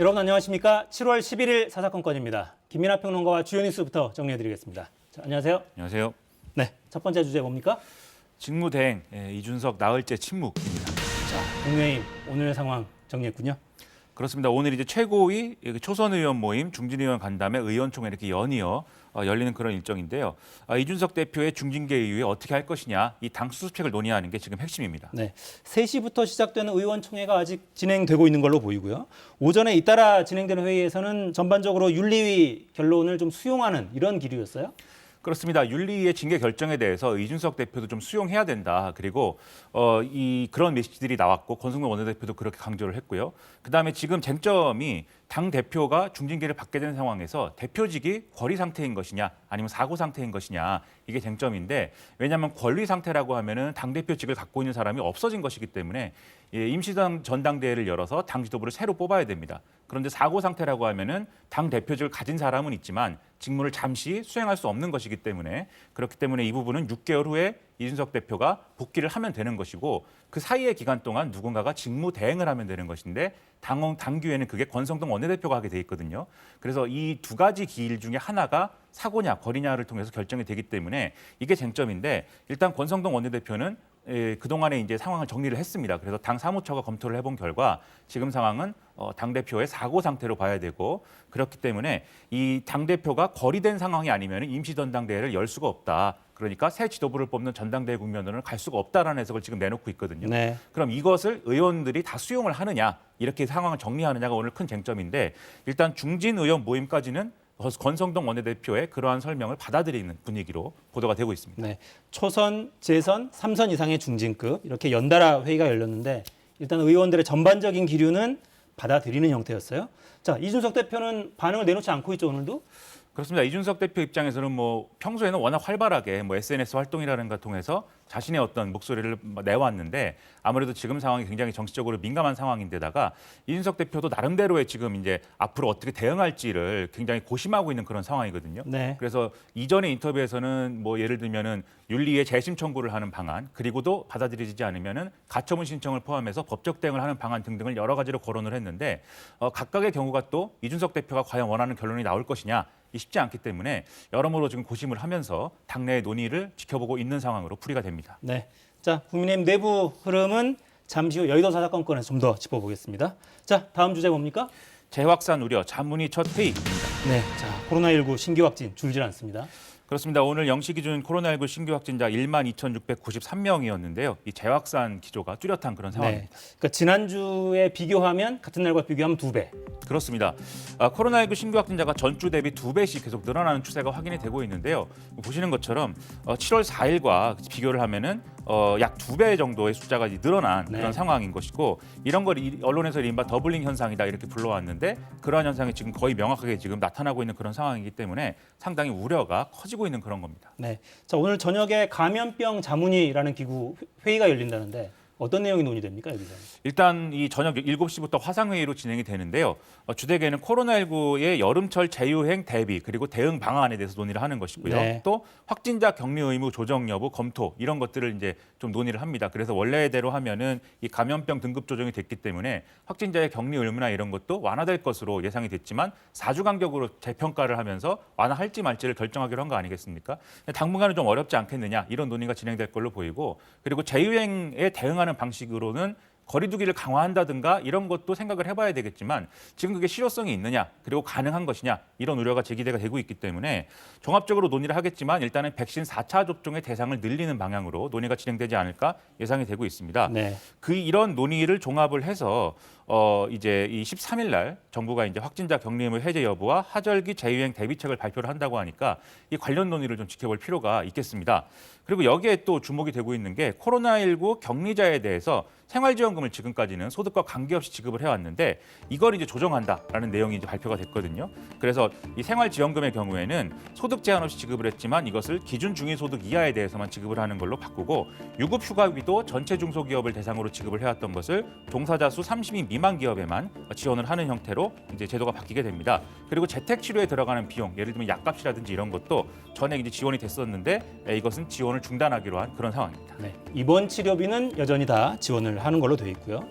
여러분 안녕하십니까? 7월 11일 사사건건입니다. 김민하 평론가와 주요 뉴스부터 정리해드리겠습니다. 자, 안녕하세요. 안녕하세요. 네, 첫 번째 주제 뭡니까? 직무 대행 예, 이준석 나흘째 침묵입니다. 자, 국민의힘 오늘 상황 정리했군요. 그렇습니다. 오늘 이제 최고위 초선 의원 모임, 중진 의원 간담회, 의원총회 이렇게 연이어 어, 열리는 그런 일정인데요. 아, 이준석 대표의 중징계 이후에 어떻게 할 것이냐 이 당 수습책을 논의하는 게 지금 핵심입니다. 네, 3시부터 시작되는 의원총회가 아직 진행되고 있는 걸로 보이고요. 오전에 잇따라 진행되는 회의에서는 전반적으로 윤리위 결론을 좀 수용하는 이런 기류였어요. 그렇습니다. 윤리위의 징계 결정에 대해서 이준석 대표도 좀 수용해야 된다. 그리고 어, 이 그런 메시지들이 나왔고 권성동 원내대표도 그렇게 강조를 했고요. 그다음에 지금 쟁점이 당 대표가 중징계를 받게 된 상황에서 대표직이 권리 상태인 것이냐 아니면 사고 상태인 것이냐 이게 쟁점인데 왜냐하면 권리 상태라고 하면은 당 대표직을 갖고 있는 사람이 없어진 것이기 때문에 예, 임시당 전당대회를 열어서 당 지도부를 새로 뽑아야 됩니다. 그런데 사고 상태라고 하면은 당 대표직을 가진 사람은 있지만 직무를 잠시 수행할 수 없는 것이기 때문에 그렇기 때문에 이 부분은 6개월 후에 이준석 대표가 복귀를 하면 되는 것이고 그 사이의 기간 동안 누군가가 직무 대행을 하면 되는 것인데 당원 당규에는 그게 권성동 원내대표가 하게 돼 있거든요. 그래서 이 두 가지 기일 중에 하나가 사고냐 거리냐를 통해서 결정이 되기 때문에 이게 쟁점인데 일단 권성동 원내대표는 예, 그동안에 이제 상황을 정리를 했습니다. 그래서 당 사무처가 검토를 해본 결과 지금 상황은 어, 당 대표의 사고 상태로 봐야 되고 그렇기 때문에 이 당 대표가 거리된 상황이 아니면 임시 전당대회를 열 수가 없다. 그러니까 새 지도부를 뽑는 전당대회 국면으로는 갈 수가 없다라는 해석을 지금 내놓고 있거든요. 네. 그럼 이것을 의원들이 다 수용을 하느냐 이렇게 상황을 정리하느냐가 오늘 큰 쟁점인데 일단 중진 의원 모임까지는 권성동 원내대표의 그러한 설명을 받아들이는 분위기로 보도가 되고 있습니다. 네, 초선, 재선, 삼선 이상의 중진급 이렇게 연달아 회의가 열렸는데 일단 의원들의 전반적인 기류는 받아들이는 형태였어요. 자, 이준석 대표는 반응을 내놓지 않고 있죠 오늘도. 그렇습니다. 이준석 대표 입장에서는 뭐 평소에는 워낙 활발하게 뭐 SNS 활동이라는가 통해서 자신의 어떤 목소리를 내왔는데 아무래도 지금 상황이 굉장히 정치적으로 민감한 상황인데다가 이준석 대표도 나름대로의 지금 이제 앞으로 어떻게 대응할지를 굉장히 고심하고 있는 그런 상황이거든요. 네. 그래서 이전의 인터뷰에서는 뭐 예를 들면은 윤리에 재심 청구를 하는 방안 그리고도 받아들이지 않으면은 가처분 신청을 포함해서 법적 대응을 하는 방안 등등을 여러 가지로 거론을 했는데 어, 각각의 경우가 또 이준석 대표가 과연 원하는 결론이 나올 것이냐 이 쉽지 않기 때문에 여러모로 지금 고심을 하면서 당내의 논의를 지켜보고 있는 상황으로 풀이가 됩니다. 네. 자, 국민의힘 내부 흐름은 잠시 후 여의도 사사건건에서 좀 더 짚어보겠습니다. 자, 다음 주제 뭡니까? 재확산 우려 자문위 첫 회의. 네. 자, 코로나19 신규 확진 줄질 않습니다. 그렇습니다. 오늘 0시 기준 코로나19 신규 확진자 1만 2,693명이었는데요. 이 재확산 기조가 뚜렷한 그런 상황입니다. 네. 그러니까 지난주에 비교하면 같은 날과 비교하면 두 배. 그렇습니다. 아, 코로나19 신규 확진자가 전주 대비 두 배씩 계속 늘어나는 추세가 확인이 되고 있는데요. 보시는 것처럼 어, 7월 4일과 비교를 하면은 어, 약 두 배 정도의 숫자가 이제 늘어난 네. 그런 상황인 것이고 이런 걸 이- 언론에서 이른바 더블링 현상이다 이렇게 불러왔는데 그러한 현상이 지금 거의 명확하게 지금 나타나고 있는 그런 상황이기 때문에 상당히 우려가 커지고 있는 그런 겁니다. 네. 자, 오늘 저녁에 감염병 자문위라는 기구 회의가 열린다는데 어떤 내용이 논의됩니까, 여기서? 일단 이 저녁 7시부터 화상회의로 진행이 되는데요. 어, 주되게는 코로나19의 여름철 재유행 대비 그리고 대응 방안에 대해서 논의를 하는 것이고요. 네. 또 확진자 격리 의무 조정 여부 검토 이런 것들을 이제 좀 논의를 합니다. 그래서 원래대로 하면은 이 감염병 등급 조정이 됐기 때문에 확진자의 격리 의무나 이런 것도 완화될 것으로 예상이 됐지만 4주 간격으로 재평가를 하면서 완화할지 말지를 결정하기로 한 거 아니겠습니까? 당분간은 좀 어렵지 않겠느냐 이런 논의가 진행될 걸로 보이고 그리고 재유행에 대응하는 방식으로는 거리두기를 강화한다든가 이런 것도 생각을 해봐야 되겠지만 지금 그게 실효성이 있느냐 그리고 가능한 것이냐 이런 우려가 제기대가 되고 있기 때문에 종합적으로 논의를 하겠지만 일단은 백신 4차 접종의 대상을 늘리는 방향으로 논의가 진행되지 않을까 예상이 되고 있습니다. 네. 그 이런 논의를 종합을 해서 어 이제 이 13일 날 정부가 이제 확진자 격리 의무 해제 여부와 하절기 재유행 대비책을 발표를 한다고 하니까 이 관련 논의를 좀 지켜볼 필요가 있겠습니다. 그리고 여기에 또 주목이 되고 있는 게 코로나19 격리자에 대해서 생활지원금을 지금까지는 소득과 관계없이 지급을 해왔는데 이걸 이제 조정한다라는 내용이 이제 발표가 됐거든요. 그래서 이 생활지원금의 경우에는 소득 제한 없이 지급을 했지만 이것을 기준 중위소득 이하에 대해서만 지급을 하는 걸로 바꾸고 유급휴가비도 전체 중소기업을 대상으로 지급을 해왔던 것을 종사자 수 30인 미만 미만 기업에만 지원을 하는 형태로 이제 제도가 바뀌게 됩니다. 그리고 재택 치료에 들어가는 비용, 예를 들면 약값이라든지 이런 것도 전에 이제 지원이 됐었는데 에, 이것은 지원을 중단하기로 한 그런 상황입니다. 네, 입원 치료비는 여전히 다 지원을 하는 걸로 돼 있고요.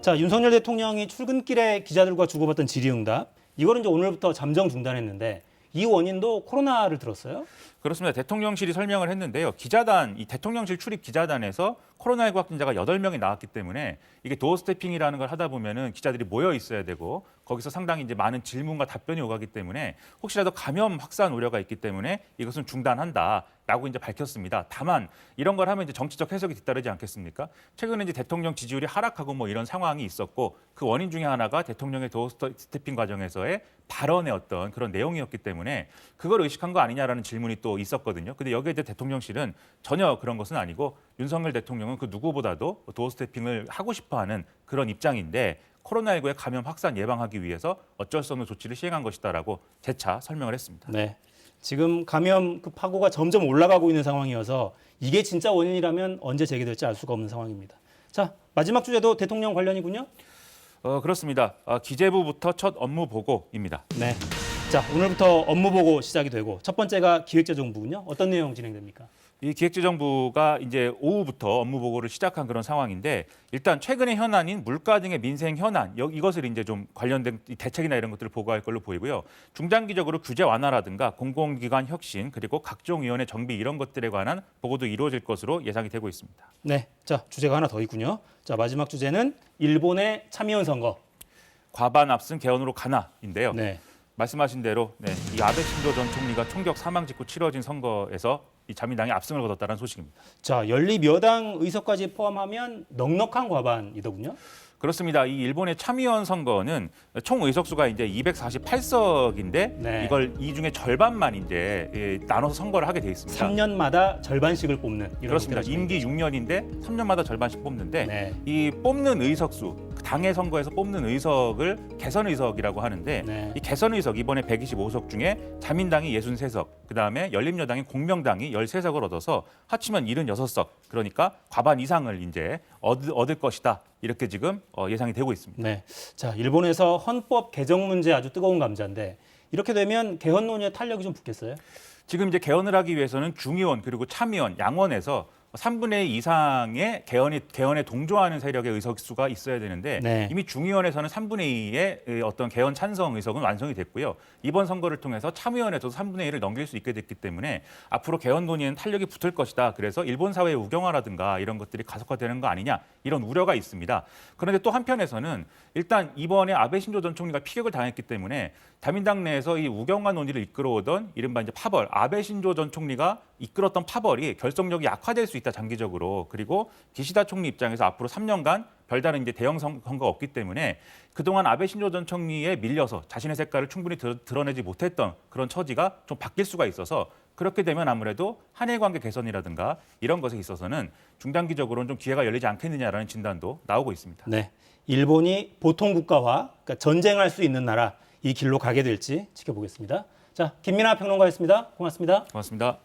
자, 윤석열 대통령이 출근길에 기자들과 주고받던 질의응답 이거는 이제 오늘부터 잠정 중단했는데 이 원인도 코로나를 들었어요. 그렇습니다. 대통령실이 설명을 했는데요. 기자단, 이 대통령실 출입 기자단에서 코로나19 확진자가 여덟 명이 나왔기 때문에 이게 도어 스태핑이라는 걸 하다 보면은 기자들이 모여 있어야 되고 거기서 상당히 이제 많은 질문과 답변이 오가기 때문에 혹시라도 감염 확산 우려가 있기 때문에 이것은 중단한다 라고 이제 밝혔습니다. 다만 이런 걸 하면 이제 정치적 해석이 뒤따르지 않겠습니까? 최근에 이제 대통령 지지율이 하락하고 뭐 이런 상황이 있었고 그 원인 중에 하나가 대통령의 도어 스태핑 과정에서의 발언의 어떤 그런 내용이었기 때문에 그걸 의식한 거 아니냐라는 질문이 또 있었거든요. 근데 여기에 대해 대통령실은 전혀 그런 것은 아니고 윤석열 대통령은 그 누구보다도 도어 스태핑을 하고 싶어하는 그런 입장인데 코로나19의 감염 확산 예방하기 위해서 어쩔 수 없는 조치를 시행한 것이다라고 재차 설명을 했습니다. 네. 지금 감염 그 파고가 점점 올라가고 있는 상황이어서 이게 진짜 원인이라면 언제 재개될지 알 수가 없는 상황입니다. 자, 마지막 주제도 대통령 관련이군요. 어, 그렇습니다. 어, 기재부부터 첫 업무 보고입니다. 네. 자, 오늘부터 업무 보고 시작이 되고 첫 번째가 기획재정부군요. 어떤 내용 진행됩니까? 이 기획재정부가 이제 오후부터 업무 보고를 시작한 그런 상황인데 일단 최근의 현안인 물가 등의 민생 현안 여- 이것을 이제 좀 관련된 이 대책이나 이런 것들을 보고할 걸로 보이고요. 중장기적으로 규제 완화라든가 공공기관 혁신 그리고 각종 위원회 정비 이런 것들에 관한 보고도 이루어질 것으로 예상이 되고 있습니다. 네. 자, 주제가 하나 더 있군요. 자, 마지막 주제는 일본의 참의원 선거. 과반 압승 개헌으로 가나인데요. 네. 말씀하신 대로 네, 이 아베 신조 전 총리가 총격 사망 직후 치러진 선거에서 이 자민당이 압승을 거뒀다는 소식입니다. 자, 연립 여당 의석까지 포함하면 넉넉한 과반이더군요. 그렇습니다. 이 일본의 참의원 선거는 총 의석수가 이제 248석인데 네. 이걸 이 중에 절반만 이제 예, 나눠서 선거를 하게 돼 있습니다. 3년마다 절반씩을 뽑는 이런 그렇습니다. 임기 6년인데 3년마다 절반씩 뽑는데 네. 이 뽑는 의석수 당의 선거에서 뽑는 의석을 개선 의석이라고 하는데 네. 이 개선 의석 이번에 125석 중에 자민당이 63석, 그다음에 열린여당인 공명당이 13석을 얻어서 합치면 76석. 그러니까 과반 이상을 이제 얻, 얻을 것이다. 이렇게 지금 어, 예상이 되고 있습니다. 네. 자, 일본에서 헌법 개정 문제 아주 뜨거운 감자인데 이렇게 되면 개헌 논의에 탄력이 좀 붙겠어요? 지금 이제 개헌을 하기 위해서는 중의원 그리고 참의원 양원에서 3분의 2 이상의 개헌이 개헌에 동조하는 세력의 의석수가 있어야 되는데 네. 이미 중의원에서는 3분의 2의 어떤 개헌 찬성 의석은 완성이 됐고요. 이번 선거를 통해서 참의원에서도 3분의 1을 넘길 수 있게 됐기 때문에 앞으로 개헌 논의에는 탄력이 붙을 것이다. 그래서 일본 사회의 우경화라든가 이런 것들이 가속화되는 거 아니냐 이런 우려가 있습니다. 그런데 또 한편에서는 일단 이번에 아베 신조 전 총리가 피격을 당했기 때문에 자민당 내에서 이 우경화 논의를 이끌어오던 이른바 이제 파벌 아베 신조 전 총리가 이끌었던 파벌이 결속력이 약화될 수 있다 장기적으로 그리고 기시다 총리 입장에서 앞으로 3년간 별다른 이제 대형 선- 선거가 없기 때문에 그동안 아베 신조 전 총리에 밀려서 자신의 색깔을 충분히 드- 드러내지 못했던 그런 처지가 좀 바뀔 수가 있어서 그렇게 되면 아무래도 한일 관계 개선이라든가 이런 것에 있어서는 중단기적으로는 좀 기회가 열리지 않겠느냐라는 진단도 나오고 있습니다. 네. 일본이 보통 국가와 그러니까 전쟁할 수 있는 나라 이 길로 가게 될지 지켜보겠습니다. 자, 김민아 평론가였습니다. 고맙습니다. 고맙습니다.